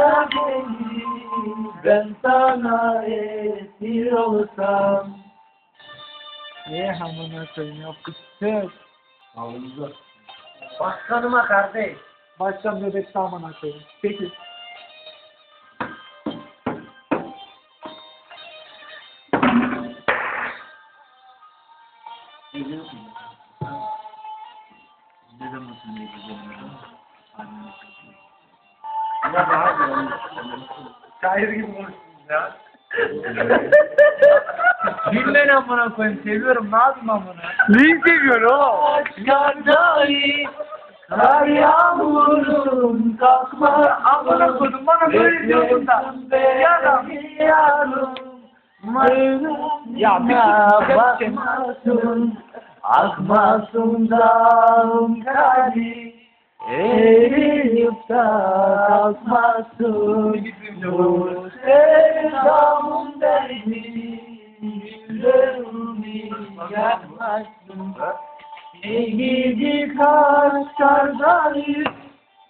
da beni Ben sana esir olsam Niye hamına koyayım yapıştır. Ağzı Başkanıma kardeş Baştan bebek sağmana koyayım. Peki. Ne zaman ne güzel Ya daha Şair gibi konuştunuz ya. Bilmem amına koyayım seviyorum ne yapayım amına Neyi seviyor o? Aşkardayı Kar yağmurum kalkma Amına koydum bana böyle diyorsun da. Ya adam. Yarım Ya bir sus, Akmasın dağım kali De kalkmasın Bu sevdamın derdi Yüreğimi yakmasın Ey gidi kaşlardayız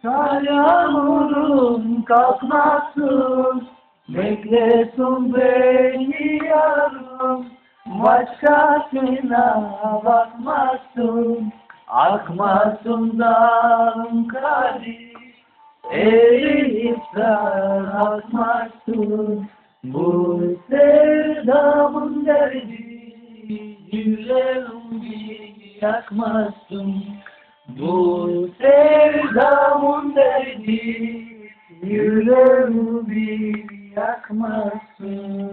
Kar yağmurum kalkmasın. Beklesin beni yarım Başkasına bakmasın Akmasın dağın kari Eriyip akmasın. Bu sevdamın derdi Yüreğimi yakmasın. Bu sevdamın derdi Yüreğimi yakmasın